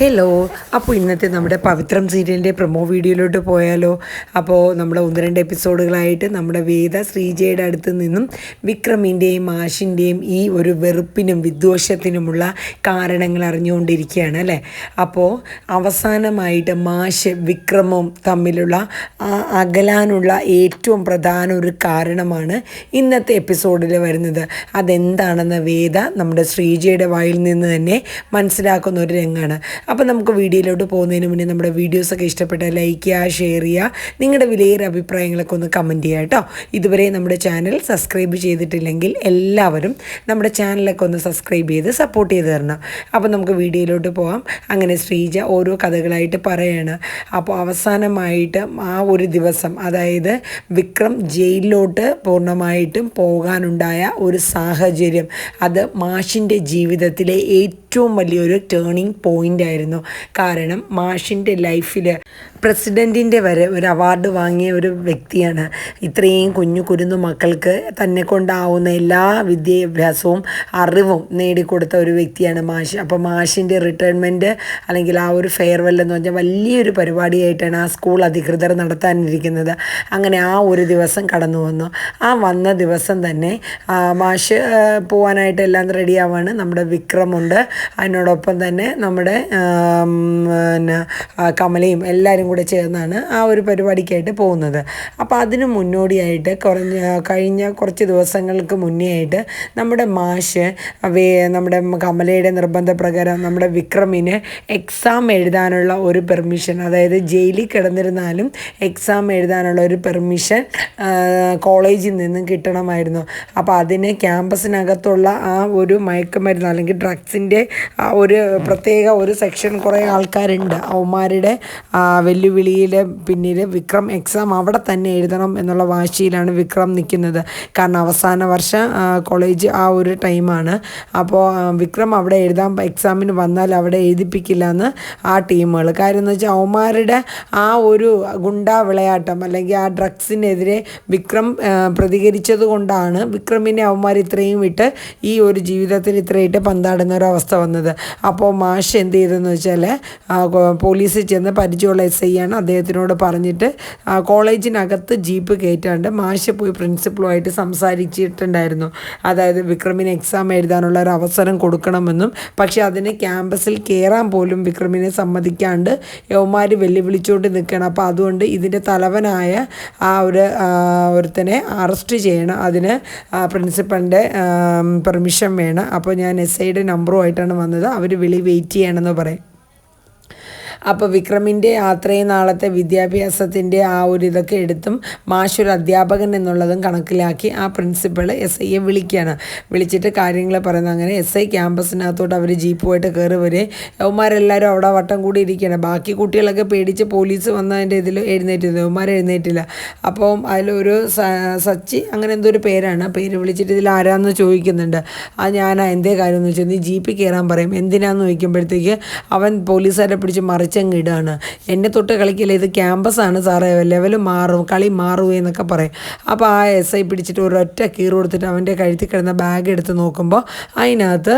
Hello അപ്പോൾ ഇന്നത്തെ നമ്മുടെ പവിത്രം സീരിയലിന്റെ പ്രൊമോ വീഡിയോയിലോട്ട് പോയാലോ. അപ്പോൾ നമ്മുടെ ഒന്ന് രണ്ട് എപ്പിസോഡുകളായിട്ട് നമ്മുടെ വേദ ശ്രീജയുടെ അടുത്ത് നിന്നും വിക്രമിന്റെയും ആഷിന്റെയും ഈ ഒരു വെറുപ്പിനും വിദ്വേഷത്തിനുമുള്ള കാരണങ്ങൾ അറിഞ്ഞുകൊണ്ടിരിക്കുകയാണ് അല്ലേ? അപ്പോൾ അവസാനമായിട്ട് മാഷ് വിക്രമും തമ്മിലുള്ള ആ അകലാനുള്ള ഏറ്റവും പ്രധാന ഒരു കാരണമാണ് ഇന്നത്തെ എപ്പിസോഡിൽ വരുന്നത്. അതെന്താണെന്ന് വേദ നമ്മുടെ ശ്രീജയുടെ വായിൽ നിന്ന് തന്നെ മനസ്സിലാക്കുന്ന ഒരു രംഗമാണ് അപ്പോൾ നമുക്ക് വീഡിയോയിലോട്ട് പോകുന്നതിന് മുന്നേ നമ്മുടെ വീഡിയോസൊക്കെ ഇഷ്ടപ്പെട്ട ലൈക്ക് ചെയ്യുക ഷെയർ ചെയ്യുക. നിങ്ങളുടെ വിലയേറെ അഭിപ്രായങ്ങളൊക്കെ ഒന്ന് കമന്റ് ചെയ്യുക കേട്ടോ. ഇതുവരെ നമ്മുടെ ചാനൽ സബ്സ്ക്രൈബ് ചെയ്തിട്ടില്ലെങ്കിൽ എല്ലാവരും നമ്മുടെ ചാനലൊക്കെ ഒന്ന് സബ്സ്ക്രൈബ് ചെയ്ത് സപ്പോർട്ട് ചെയ്ത് തരണം. അപ്പോൾ നമുക്ക് വീഡിയോയിലോട്ട് പോകാം അങ്ങനെ ശ്രീജ ഓരോ കഥകളായിട്ട് പറയാണ്. അപ്പോൾ അവസാനമായിട്ട് ആ ഒരു ദിവസം അതായത് വിക്രം ജയിലിലോട്ട് പൂർണമായിട്ടും പോകാനുണ്ടായ ഒരു സാഹചര്യം അത് മാഷിന്റെ ജീവിതത്തിലെ ഏറ്റവും വലിയൊരു ടേണിംഗ് പോയിന്റ് ആയിരുന്നു. കാരണം മാഷിന്റെ ലൈഫിൽ പ്രസിഡന്റിന്റെ വരെ ഒരു അവാർഡ് വാങ്ങിയ ഒരു വ്യക്തിയാണ്. ഇത്രയും കുഞ്ഞു കുരുന്നു മക്കൾക്ക് തന്നെ കൊണ്ടാവുന്ന എല്ലാ വിദ്യാഭ്യാസവും അറിവും നേടിക്കൊടുത്ത ഒരു വ്യക്തിയാണ് മാഷ്. അപ്പോൾ മാഷിന്റെ റിട്ടയർമെന്റ് അല്ലെങ്കിൽ ആ ഒരു ഫെയർവെൽ എന്ന് പറഞ്ഞാൽ വലിയൊരു പരിപാടിയായിട്ടാണ് ആ സ്കൂൾ അധികൃതർ നടത്താനിരിക്കുന്നത്. അങ്ങനെ ആ ഒരു ദിവസം കടന്നു വന്നു. ആ വന്ന ദിവസം തന്നെ മാഷ് പോകാനായിട്ട് എല്ലാം റെഡിയാവാണ് നമ്മുടെ വിക്രമുണ്ട് അതിനോടൊപ്പം തന്നെ നമ്മുടെ കമലയും എല്ലാവരും കൂടെ ചേർന്നാണ് ആ ഒരു പരിപാടിക്കായിട്ട് പോകുന്നത്. അപ്പോൾ അതിന് മുന്നോടിയായിട്ട് കുറഞ്ഞ കഴിഞ്ഞ കുറച്ച് ദിവസങ്ങൾക്ക് മുന്നേ ആയിട്ട് നമ്മുടെ മാഷ് വേ നമ്മുടെ കമലയുടെ നിർബന്ധപ്രകാരം നമ്മുടെ വിക്രമിന് എക്സാം എഴുതാനുള്ള ഒരു പെർമിഷൻ അതായത് ജയിലിൽ കിടന്നിരുന്നാലും എക്സാം എഴുതാനുള്ള ഒരു പെർമിഷൻ കോളേജിൽ നിന്നും കിട്ടണമായിരുന്നു. അപ്പോൾ അതിന് ക്യാമ്പസിനകത്തുള്ള ആ ഒരു മയക്കുമരുന്ന് അല്ലെങ്കിൽ ഡ്രഗ്സിന്റെ ആ ഒരു പ്രത്യേക ഒരു സെക്ഷൻ കുറേ ആൾക്കാരുണ്ട്. അവന്മാരുടെ വെല്ലുവിളിയിൽ പിന്നീട് വിക്രം എക്സാം അവിടെ തന്നെ എഴുതണം എന്നുള്ള വാശിയിലാണ് വിക്രം നിൽക്കുന്നത്. കാരണം അവസാന വർഷ കോളേജ് ആ ഒരു ടൈമാണ് അപ്പോൾ വിക്രം അവിടെ എഴുതാൻ എക്സാമിന് വന്നാൽ അവിടെ എഴുതിപ്പിക്കില്ല എന്ന് ആ ടീമുകൾ കാര്യം എന്ന് വെച്ചാൽ അവന്മാരുടെ ആ ഒരു ഗുണ്ടാ വിളയാട്ടം അല്ലെങ്കിൽ ആ ഡ്രഗ്സിനെതിരെ വിക്രം പ്രതികരിച്ചത് കൊണ്ടാണ് വിക്രമിനെ അവന്മാർ ഇത്രയും വിട്ട് ഈ ഒരു ജീവിതത്തിൽ ഇത്രയിട്ട് പന്താടുന്ന ഒരു അവസ്ഥ വന്നത്. അപ്പോൾ മാഷ് എന്ത് ചെയ്തെന്ന് വെച്ചാൽ പോലീസിൽ ചെന്ന് പരിചയമുള്ള എസ് ആണ് അദ്ദേഹത്തിനോട് പറഞ്ഞിട്ട് കോളേജിനകത്ത് ജീപ്പ് കയറ്റാണ്ട് മാഷ് പോയി പ്രിൻസിപ്പളുമായിട്ട് സംസാരിച്ചിട്ടുണ്ടായിരുന്നു. അതായത് വിക്രമിന് എക്സാം എഴുതാനുള്ള ഒരു അവസരം കൊടുക്കണമെന്നും പക്ഷേ അതിന് ക്യാമ്പസിൽ കയറാൻ പോലും വിക്രമിനെ സമ്മതിക്കാണ്ട് യവന്മാർ വെല്ലുവിളിച്ചുകൊണ്ട് നിൽക്കണം അപ്പോൾ അതുകൊണ്ട് ഇതിന്റെ തലവനായ ആ ഒരു ഒരുത്തനെ അറസ്റ്റ് ചെയ്യണം. അതിന് പ്രിൻസിപ്പളിന്റെ പെർമിഷൻ വേണം. അപ്പോൾ ഞാൻ എസ് ഐയുടെ നമ്പറുമായിട്ടാണ് വന്നത്. അവർ വിളി വെയിറ്റ് ചെയ്യണമെന്ന് പറയും. അപ്പോൾ വിക്രമിന്റെ അത്രയും നാളത്തെ വിദ്യാഭ്യാസത്തിന്റെ ആ ഒരു ഇതൊക്കെ എടുത്തും മാഷൊരു അധ്യാപകൻ എന്നുള്ളതും കണക്കിലാക്കി ആ പ്രിൻസിപ്പൾ എസ് ഐയെ വിളിക്കുകയാണ് വിളിച്ചിട്ട് കാര്യങ്ങൾ പറയുന്നത് അങ്ങനെ എസ് ഐ ക്യാമ്പസിനകത്തോട്ട് അവർ ജീപ്പുമായിട്ട് കയറി വരെ യവന്മാരെല്ലാവരും അവിടെ വട്ടം കൂടി ഇരിക്കുകയാണ് ബാക്കി കുട്ടികളൊക്കെ പേടിച്ച് പോലീസ് വന്നതിന്റെ ഇതിൽ എഴുന്നേറ്റിരുന്നു. യവന്മാർ എഴുന്നേറ്റില്ല. അപ്പോൾ അതിലൊരു സച്ചി അങ്ങനെ എന്തോ ഒരു പേരാണ്. പേര് വിളിച്ചിട്ട് ഇതിൽ ആരാന്ന് ചോദിക്കുന്നുണ്ട്. ആ ഞാനാ എന്തേ കാര്യം എന്ന് വെച്ചാൽ നീ ജീപ്പിൽ കയറാൻ പറയും. എന്തിനാന്ന് ചോദിക്കുമ്പോഴത്തേക്ക് അവൻ പോലീസുകാരെ പിടിച്ച് മറിച്ചങ്ങ് ഇടുകയാണ് എന്നെ തൊട്ട് കളിക്കില്ല ഇത് ക്യാമ്പസാണ് സാറേ. ലെവൽ മാറും കളി മാറും എന്നൊക്കെ പറയും. അപ്പോൾ ആ എസ് ഐ പിടിച്ചിട്ട് ഒരൊറ്റ കീറ് കൊടുത്തിട്ട് അവന്റെ കഴുത്തിൽ കിടന്ന ബാഗ് എടുത്ത് നോക്കുമ്പോൾ അതിനകത്ത്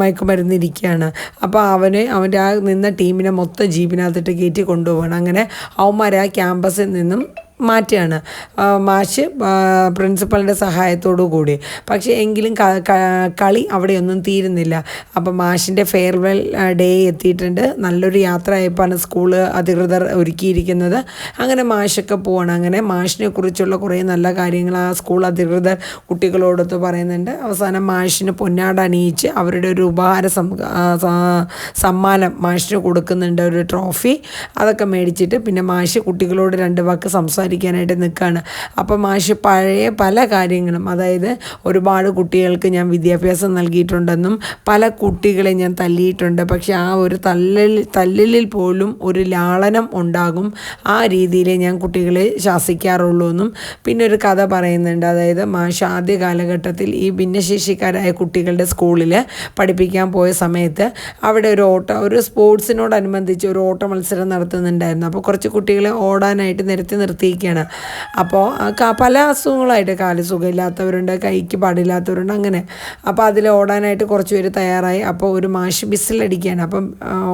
മയക്കുമരുന്ന് ഇരിക്കുകയാണ് അപ്പോൾ അവന് അവന്റെ ആ നിന്ന ടീമിനെ മൊത്തം ജീപ്പിനകത്തിട്ട് കയറ്റി കൊണ്ടുപോകണം അങ്ങനെ അവന്മാരെ ആ ക്യാമ്പസിൽ നിന്നും മാറ്റുകയാണ് മാഷ് പ്രിൻസിപ്പളിന്റെ സഹായത്തോടു കൂടി. പക്ഷേ എങ്കിലും കളി അവിടെയൊന്നും തീരുന്നില്ല. അപ്പോൾ മാഷിന്റെ ഫെയർവെൽ ഡേ എത്തിയിട്ടുണ്ട്. നല്ലൊരു യാത്രയായപ്പോഴാണ് സ്കൂൾ അധികൃതർ ഒരുക്കിയിരിക്കുന്നത്. അങ്ങനെ മാഷൊക്കെ പോവാണ്. അങ്ങനെ മാഷിനെ കുറിച്ചുള്ള കുറേ നല്ല കാര്യങ്ങൾ ആ സ്കൂൾ അധികൃതർ കുട്ടികളോടൊത്ത് പറയുന്നുണ്ട്. അവസാനം മാഷിന് പൊന്നാട അണിയിച്ച് അവരുടെ ഒരു ഉപഹാര സമ്മാനം മാഷിന് കൊടുക്കുന്നുണ്ട്. ഒരു ട്രോഫി. അതൊക്കെ മേടിച്ചിട്ട് പിന്നെ മാഷ് കുട്ടികളോട് രണ്ട് വാക്ക് സംസാരിക്കാനായിട്ട് നിൽക്കുകയാണ് അപ്പം മാഷ് പഴയ പല കാര്യങ്ങളും അതായത് ഒരുപാട് കുട്ടികൾക്ക് ഞാൻ വിദ്യാഭ്യാസം നൽകിയിട്ടുണ്ടെന്നും പല കുട്ടികളെ ഞാൻ തല്ലിയിട്ടുണ്ട്. പക്ഷെ ആ ഒരു തല്ലൽ തല്ലലിൽ പോലും ഒരു ലാളനം ഉണ്ടാകും. ആ രീതിയിലേ ഞാൻ കുട്ടികളെ ശാസിക്കാറുള്ളൂ എന്നും പിന്നെ ഒരു കഥ പറയുന്നുണ്ട്. അതായത് മാഷ് ആദ്യ കാലഘട്ടത്തിൽ ഈ ഭിന്നശേഷിക്കാരായ കുട്ടികളുടെ സ്കൂളിൽ പഠിപ്പിക്കാൻ പോയ സമയത്ത് അവിടെ ഒരു ഓട്ട ഒരു സ്പോർട്സിനോടനുബന്ധിച്ച് ഒരു ഓട്ട മത്സരം നടത്തുന്നുണ്ടായിരുന്നു. അപ്പോൾ കുറച്ച് കുട്ടികളെ ഓടാനായിട്ട് നിരത്തി നിർത്തി അറിയിക്കുകയാണ് അപ്പോൾ പല അസുഖങ്ങളായിട്ട് കാൽ സുഖമില്ലാത്തവരുണ്ട് കൈക്ക് പാടില്ലാത്തവരുണ്ട് അങ്ങനെ. അപ്പോൾ അതിൽ ഓടാനായിട്ട് കുറച്ച് പേര് തയ്യാറായി. അപ്പോൾ ഒരു മാഷ് ബിസിലടിക്കുകയാണ്. അപ്പം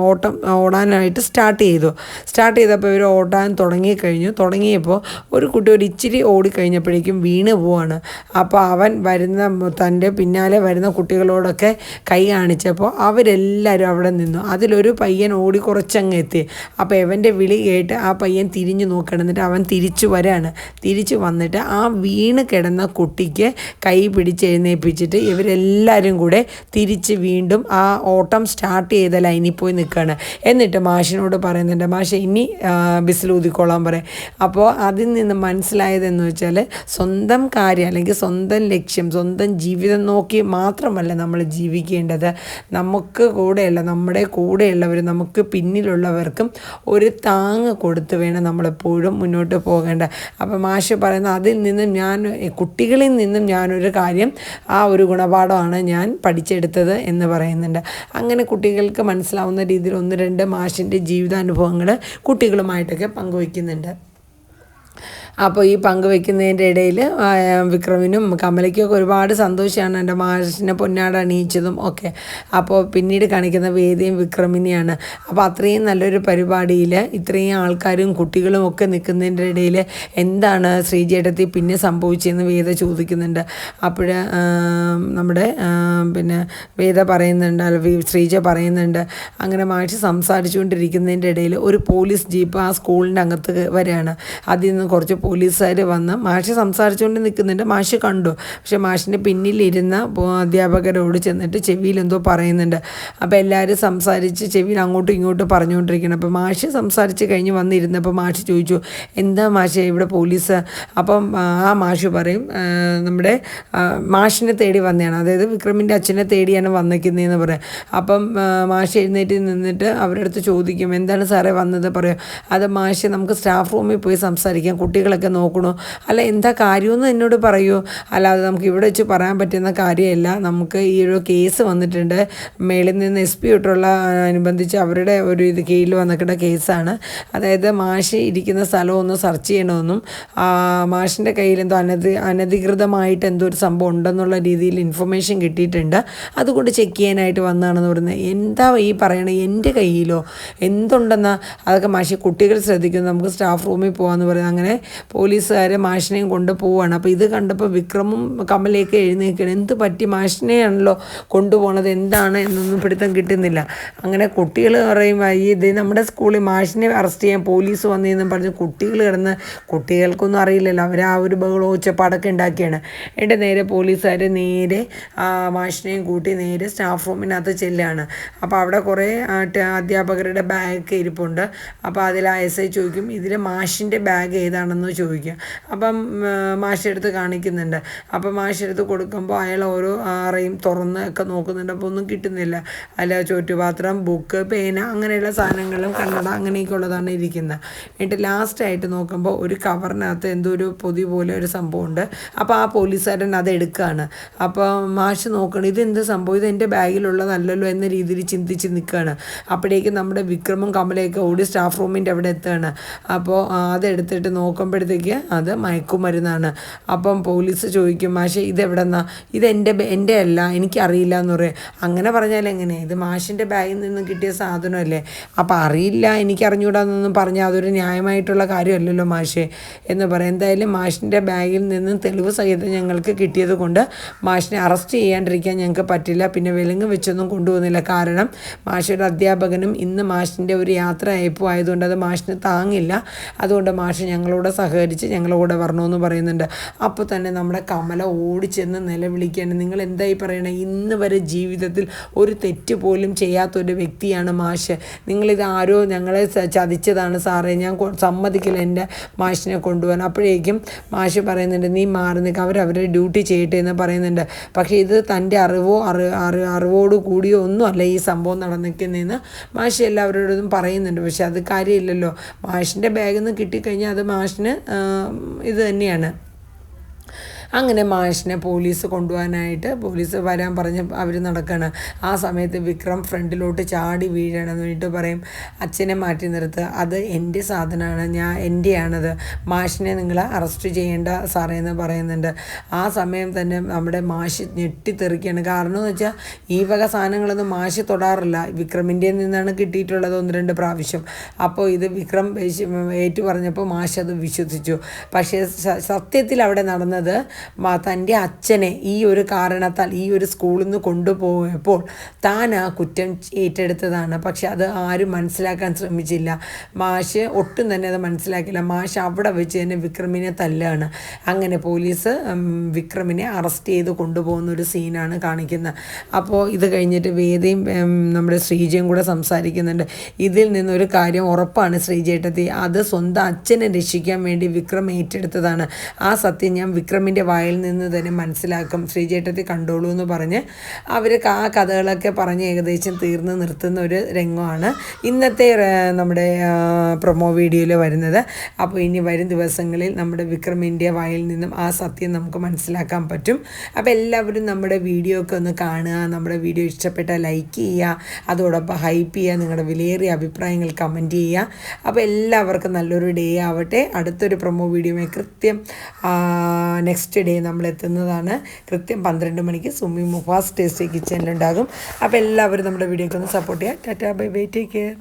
ഓട്ടം ഓടാനായിട്ട് സ്റ്റാർട്ട് ചെയ്തു. സ്റ്റാർട്ട് ചെയ്തപ്പോൾ ഇവർ ഓടാൻ തുടങ്ങിക്കഴിഞ്ഞു. തുടങ്ങിയപ്പോൾ ഒരു കുട്ടി ഒരു ഇച്ചിരി ഓടിക്കഴിഞ്ഞപ്പോഴേക്കും വീണ് പോവാണ്. അപ്പോൾ അവൻ വരുന്ന തന്റെ പിന്നാലെ വരുന്ന കുട്ടികളോടൊക്കെ കൈ കാണിച്ചപ്പോൾ അവരെല്ലാവരും അവിടെ നിന്നു. അതിലൊരു പയ്യൻ ഓടി കുറച്ചങ്ങ് എത്തി. അപ്പോൾ ഇവന്റെ വിളി കേട്ട് ആ പയ്യൻ തിരിഞ്ഞു നോക്കണം എന്നിട്ട് അവൻ തിരിച്ചു വരാണ്. തിരിച്ചു വന്നിട്ട് ആ വീണ് കിടന്ന കുട്ടിക്ക് കൈ പിടിച്ച് എഴുന്നേൽപ്പിച്ചിട്ട് ഇവരെല്ലാവരും കൂടെ തിരിച്ച് വീണ്ടും ആ ഓട്ടം സ്റ്റാർട്ട് ചെയ്ത ലൈനിൽ പോയി നിൽക്കുകയാണ് എന്നിട്ട് മാഷിനോട് പറയുന്നുണ്ട് മാഷ ഇനി ബിസിലൂതിക്കോളാൻ പറയും അപ്പോൾ അതിൽ നിന്ന് മനസ്സിലായതെന്ന് വെച്ചാൽ സ്വന്തം കാര്യം അല്ലെങ്കിൽ സ്വന്തം ലക്ഷ്യം സ്വന്തം ജീവിതം നോക്കി മാത്രമല്ല നമ്മൾ ജീവിക്കേണ്ടത്. നമുക്ക് കൂടെയുള്ള നമ്മുടെ കൂടെയുള്ളവർ നമുക്ക് പിന്നിലുള്ളവർക്കും ഒരു താങ്ങ് കൊടുത്ത് വേണം നമ്മളെപ്പോഴും മുന്നോട്ട് പോകേണ്ട. അപ്പം മാഷ് പറയുന്ന അതിൽ നിന്നും ഞാൻ കുട്ടികളിൽ നിന്നും ഞാനൊരു കാര്യം ആ ഒരു ഗുണപാഠമാണ് ഞാൻ പഠിച്ചെടുത്തത് എന്ന് പറയുന്നുണ്ട്. അങ്ങനെ കുട്ടികൾക്ക് മനസ്സിലാവുന്ന രീതിയിൽ ഒന്ന് രണ്ട് മാഷിന്റെ ജീവിതാനുഭവങ്ങൾ കുട്ടികളുമായിട്ടൊക്കെ പങ്കുവയ്ക്കുന്നുണ്ട്. അപ്പോൾ ഈ പങ്കുവെക്കുന്നതിന്റെ ഇടയിൽ വിക്രമിനും കമലയ്ക്കും ഒക്കെ ഒരുപാട് സന്തോഷമാണ് എന്റെ മാഷിനെ പൊന്നാട അണിയിച്ചതും ഒക്കെ. അപ്പോൾ പിന്നീട് കാണിക്കുന്ന വേദിയും വിക്രമിനെയാണ്. അപ്പോൾ അത്രയും നല്ലൊരു പരിപാടിയിൽ ഇത്രയും ആൾക്കാരും കുട്ടികളും ഒക്കെ നിൽക്കുന്നതിന്റെ ഇടയിൽ എന്താണ് ശ്രീജേട്ടത്തി പിന്നെ സംഭവിച്ചതെന്ന് വേദ ചോദിക്കുന്നുണ്ട്. അപ്പോൾ നമ്മുടെ പിന്നെ വേദ പറയുന്നുണ്ട് ശ്രീജ പറയുന്നുണ്ട് അങ്ങനെ മാഷ് സംസാരിച്ചുകൊണ്ടിരിക്കുന്നതിന്റെ ഇടയിൽ ഒരു പോലീസ് ജീപ്പ് ആ സ്കൂളിന്റെ അകത്ത് വരികയാണ് അതിൽ നിന്ന് കുറച്ച് പോലീസുകാർ വന്ന് മാഷ് സംസാരിച്ചുകൊണ്ട് നിൽക്കുന്നുണ്ട് മാഷ് കണ്ടു. പക്ഷേ മാഷിന്റെ പിന്നിലിരുന്ന അധ്യാപകരോട് ചെന്നിട്ട് ചെവിയിൽ എന്തോ പറയുന്നുണ്ട്. അപ്പോൾ എല്ലാവരും സംസാരിച്ച് ചെവിയിൽ അങ്ങോട്ടും ഇങ്ങോട്ടും പറഞ്ഞുകൊണ്ടിരിക്കണം അപ്പോൾ മാഷ് സംസാരിച്ച് കഴിഞ്ഞ് വന്നിരുന്നപ്പോൾ മാഷി ചോദിച്ചു എന്താ മാഷി ഇവിടെ പോലീസ്? അപ്പം ആ, മാഷ് പറയും നമ്മുടെ മാഷിനെ തേടി വന്നതാണ്. അതായത് വിക്രമിന്റെ അച്ഛനെ തേടിയാണ് വന്നിരിക്കുന്നതെന്ന് പറയാം. അപ്പം മാഷി എഴുന്നേറ്റ് നിന്നിട്ട് അവരുടെ അടുത്ത് ചോദിക്കും എന്താണ് സാറേ വന്നത്? പറയും. അത് മാഷ് നമുക്ക് സ്റ്റാഫ് റൂമിൽ പോയി സംസാരിക്കാം. കുട്ടികളൊക്കെ നോക്കണോ. അല്ല എന്താ കാര്യമെന്ന് എന്നോട് പറയൂ. അല്ലാതെ നമുക്ക് ഇവിടെ വെച്ച് പറയാൻ പറ്റുന്ന കാര്യമല്ല. നമുക്ക് ഈ ഒരു കേസ് വന്നിട്ടുണ്ട്. മേളിൽ നിന്ന് എസ് പി തൊട്ടുള്ള അനുബന്ധിച്ച് അവരുടെ ഒരു ഇത് കീഴിൽ വന്നിട്ട കേസാണ്. അതായത് മാഷ് ഇരിക്കുന്ന സ്ഥലം ഒന്ന് സെർച്ച് ചെയ്യണമെന്നും മാഷിന്റെ കയ്യിൽ എന്തോ അനധി അനധികൃതമായിട്ട് എന്തോ ഒരു സംഭവം ഉണ്ടെന്നുള്ള രീതിയിൽ ഇൻഫർമേഷൻ കിട്ടിയിട്ടുണ്ട്. അതുകൊണ്ട് ചെക്ക് ചെയ്യാനായിട്ട് വന്നതാണെന്ന് പറയുന്നത്. എന്താ ഈ പറയണത് എന്റെ കയ്യിലോ? എന്തുണ്ടെന്നാ? അതൊക്കെ മാഷി കുട്ടികൾ ശ്രദ്ധിക്കുന്നു. നമുക്ക് സ്റ്റാഫ് റൂമിൽ പോകാമെന്ന് പറയുന്നത്. അങ്ങനെ പോലീസുകാർ മാഷിനെയും കൊണ്ട് പോവുകയാണ് അപ്പോൾ ഇത് കണ്ടപ്പോൾ വിക്രമും കമലേക്ക് എഴുന്നേൽക്കണം എന്ത് പറ്റി? മാഷിനെയാണല്ലോ കൊണ്ടുപോകണത് എന്താണ് എന്നൊന്നും പിടുത്തം കിട്ടുന്നില്ല. അങ്ങനെ കുട്ടികൾ പറയും ഇത് നമ്മുടെ സ്കൂളിൽ മാഷിനെ അറസ്റ്റ് ചെയ്യാൻ പോലീസ് വന്നതെന്നും പറഞ്ഞ് കുട്ടികൾ കിടന്ന് കുട്ടികൾക്കൊന്നും അറിയില്ലല്ലോ. അവർ ആ ഒരു ബഹളം ഒച്ചപ്പാടൊക്കെ ഉണ്ടാക്കിയാണ്. എന്റെ നേരെ പോലീസുകാർ നേരെ മാഷിനെയും കൂട്ടി നേരെ സ്റ്റാഫ് റൂമിനകത്ത് ചെല്ലുകയാണ് അപ്പോൾ അവിടെ കുറേ അധ്യാപകരുടെ ബാഗ് ഇരിപ്പുണ്ട്. അപ്പോൾ അതിൽ എസ് ഐ ചോദിക്കും ഇതിൽ മാഷിന്റെ ബാഗ് ഏതാണെന്ന് ചോദിക്കും അപ്പം മാഷെടുത്ത് കാണിക്കുന്നുണ്ട്. അപ്പം മാഷെടുത്ത് കൊടുക്കുമ്പോൾ അയാൾ ഓരോ അറയും തുറന്ന് ഒക്കെ നോക്കുന്നുണ്ട്. അപ്പോൾ ഒന്നും കിട്ടുന്നില്ല. അല്ല ചോറ്റുപാത്രം ബുക്ക് പേന അങ്ങനെയുള്ള സാധനങ്ങളും കണ്ണട അങ്ങനെയൊക്കെ ഉള്ളതാണ് ഇരിക്കുന്നത് എന്നിട്ട് ലാസ്റ്റായിട്ട് നോക്കുമ്പോൾ ഒരു കവറിനകത്ത് എന്തോ ഒരു പൊതി പോലെ ഒരു സംഭവമുണ്ട്. അപ്പോൾ ആ പോലീസുകാരൻ അത് എടുക്കുകയാണ് അപ്പോൾ മാഷ് നോക്കണം ഇതെന്ത് സംഭവം? ഇത് എന്റെ ബാഗിലുള്ളതല്ലല്ലോ എന്ന രീതിയിൽ ചിന്തിച്ച് നിൽക്കുകയാണ് അപ്പോഴേക്കും നമ്മുടെ വിക്രമും കമലയൊക്കെ ഓടി സ്റ്റാഫ് റൂമിന്റെ അവിടെ എത്തുകയാണ് അപ്പോൾ അതെടുത്തിട്ട് അതെടുത്തിട്ട് നോക്കുമ്പോഴത്തേക്ക് അത് മയക്കുമരുന്നാണ്. അപ്പം പോലീസ് ചോദിക്കും മാഷെ ഇതെവിടെ നിന്നാ ഇത് എന്റെ അല്ല എനിക്കറിയില്ല എന്ന് പറയും. അങ്ങനെ പറഞ്ഞാൽ എങ്ങനെ? ഇത് മാഷിന്റെ ബാഗിൽ നിന്ന് കിട്ടിയ സാധനമല്ലേ? അപ്പം അറിയില്ല എനിക്ക് അറിഞ്ഞുകൂടാന്നൊന്നും പറഞ്ഞാൽ അതൊരു ന്യായമായിട്ടുള്ള കാര്യമല്ലല്ലോ മാഷെ എന്ന് പറയും. എന്തായാലും മാഷിന്റെ ബാഗിൽ നിന്ന് തെളിവ് സഹിതം ഞങ്ങൾക്ക് കിട്ടിയത് കൊണ്ട് മാഷിനെ അറസ്റ്റ് ചെയ്യാണ്ടിരിക്കാൻ ഞങ്ങൾക്ക് പറ്റില്ല. പിന്നെ വിലങ്ങ് വെച്ചൊന്നും കൊണ്ടുപോകുന്നില്ല. കാരണം മാഷയുടെ അധ്യാപകനും ഇന്ന് മാഷിന്റെ ഒരു യാത്ര അയപ്പോ ആയതുകൊണ്ട് അത് മാഷിന് താങ്ങില്ല. അതുകൊണ്ട് മാഷ് ഞങ്ങളോട് സഹകരിച്ച് ഞങ്ങളുടെ കൂടെ വരണമെന്ന് പറയുന്നുണ്ട്. അപ്പോൾ തന്നെ നമ്മുടെ കമല ഓടിച്ചെന്ന് നിലവിളിക്കുകയാണ്. നിങ്ങൾ എന്തായി പറയണേ? ഇന്ന് വരെ ജീവിതത്തിൽ ഒരു തെറ്റ് പോലും ചെയ്യാത്തൊരു വ്യക്തിയാണ് മാഷ്. നിങ്ങളിത് ആരോ ഞങ്ങളെ ചതിച്ചതാണ് സാറേ. ഞാൻ സമ്മതിക്കില്ല എന്റെ മാഷിനെ കൊണ്ടുപോകാൻ അപ്പോഴേക്കും മാഷ് പറയുന്നുണ്ട് നീ മാറി നിൽക്കുക അവരവരുടെ ഡ്യൂട്ടി ചെയ്യട്ടെ എന്ന് പറയുന്നുണ്ട്. പക്ഷേ ഇത് തന്റെ അറിവോ അറി അറി അറിവോട് കൂടിയോ ഒന്നുമല്ല ഈ സംഭവം നടന്നിരിക്കുന്നതെന്ന് മാഷ് എല്ലാവരോടും പറയുന്നുണ്ട്. പക്ഷെ അത് കാര്യമില്ലല്ലോ. മാഷിന്റെ ബാഗിൽ നിന്ന് കിട്ടിക്കഴിഞ്ഞാൽ അത് മാഷിന് ഇത് തന്നെയാണ്. അങ്ങനെ മാഷിനെ പോലീസ് കൊണ്ടുപോകാനായിട്ട് പോലീസ് വരാൻ പറഞ്ഞ് അവർ നടക്കുകയാണ് ആ സമയത്ത് വിക്രം ഫ്രണ്ടിലോട്ട് ചാടി വീഴണമെന്ന് വേണ്ടിട്ട് പറയും അച്ഛനെ മാറ്റി നിർത്തുക അത് എന്റെ സാധനമാണ് ഞാൻ എന്റെയാണത് മാഷിനെ നിങ്ങൾ അറസ്റ്റ് ചെയ്യേണ്ട സാറേ എന്ന് പറയുന്നുണ്ട്. ആ സമയം തന്നെ നമ്മുടെ മാഷ് ഞെട്ടിത്തെറിക്കുകയാണ്. കാരണം എന്ന് വെച്ചാൽ ഈ വക സാധനങ്ങളൊന്നും മാഷ് തൊടാറില്ല. വിക്രമിന്റെ നിന്നാണ് കിട്ടിയിട്ടുള്ളത് ഒന്ന് രണ്ട് പ്രാവശ്യം. അപ്പോൾ ഇത് വിക്രം ഏറ്റു പറഞ്ഞപ്പോൾ മാഷ് അത് വിശ്വസിച്ചു. പക്ഷേ സത്യത്തിൽ അവിടെ നടന്നത് തന്റെ അച്ഛനെ ഈ ഒരു കാരണത്താൽ ഈ ഒരു സ്കൂളിൽ നിന്ന് കൊണ്ടുപോയപ്പോൾ താൻ ആ കുറ്റം ഏറ്റെടുത്തതാണ്. പക്ഷെ അത് ആരും മനസ്സിലാക്കാൻ ശ്രമിച്ചില്ല. മാഷ് ഒട്ടും തന്നെ അത് മനസ്സിലാക്കില്ല മാഷ് അവിടെ വെച്ച് തന്നെ വിക്രമിനെ തല്ലാണ്. അങ്ങനെ പോലീസ് വിക്രമിനെ അറസ്റ്റ് ചെയ്ത് കൊണ്ടുപോകുന്ന ഒരു സീനാണ് കാണിക്കുന്നത്. അപ്പോൾ ഇത് കഴിഞ്ഞിട്ട് വേദയും നമ്മുടെ ശ്രീജയും കൂടെ സംസാരിക്കുന്നുണ്ട്. ഇതിൽ നിന്നൊരു കാര്യം ഉറപ്പാണ് ശ്രീജേട്ടത്തി. അത് സ്വന്തം അച്ഛനെ രക്ഷിക്കാൻ വേണ്ടി വിക്രം ഏറ്റെടുത്തതാണ്. ആ സത്യം ഞാൻ വിക്രമിന്റെ വായിൽ നിന്ന് തന്നെ മനസ്സിലാക്കും ശ്രീചേട്ടത്തി കണ്ടോളൂ എന്ന് പറഞ്ഞ് അവർ ആ കഥകളൊക്കെ പറഞ്ഞ് ഏകദേശം തീർന്ന് നിർത്തുന്ന ഒരു രംഗമാണ് ഇന്നത്തെ നമ്മുടെ പ്രൊമോ വീഡിയോയിൽ വരുന്നത്. അപ്പോൾ ഇനി വരും ദിവസങ്ങളിൽ നമ്മുടെ വിക്രം ഇന്ത്യ വായിൽ നിന്നും ആ സത്യം നമുക്ക് മനസ്സിലാക്കാൻ പറ്റും. അപ്പോൾ എല്ലാവരും നമ്മുടെ വീഡിയോ ഒക്കെ ഒന്ന് കാണുക നമ്മുടെ വീഡിയോ ഇഷ്ടപ്പെട്ടാൽ ലൈക്ക് ചെയ്യുക അതോടൊപ്പം ഹൈപ്പ് ചെയ്യുക നിങ്ങളുടെ വിലയേറിയ അഭിപ്രായങ്ങൾ കമന്റ് ചെയ്യുക. അപ്പോൾ എല്ലാവർക്കും നല്ലൊരു ഡേ ആവട്ടെ. അടുത്തൊരു പ്രൊമോ വീഡിയോയുമായി കൃത്യം നെക്സ്റ്റ് ഡേ നമ്മൾ എത്തുന്നതാണ് കൃത്യം പന്ത്രണ്ട് മണിക്ക് സുമി മുഫാസ് ടേസ്റ്റി കിച്ചണിലുണ്ടാകും അപ്പോൾ എല്ലാവരും നമ്മുടെ വീഡിയോക്ക് ഒന്ന് സപ്പോർട്ട് ചെയ്യുക tata bye bye take care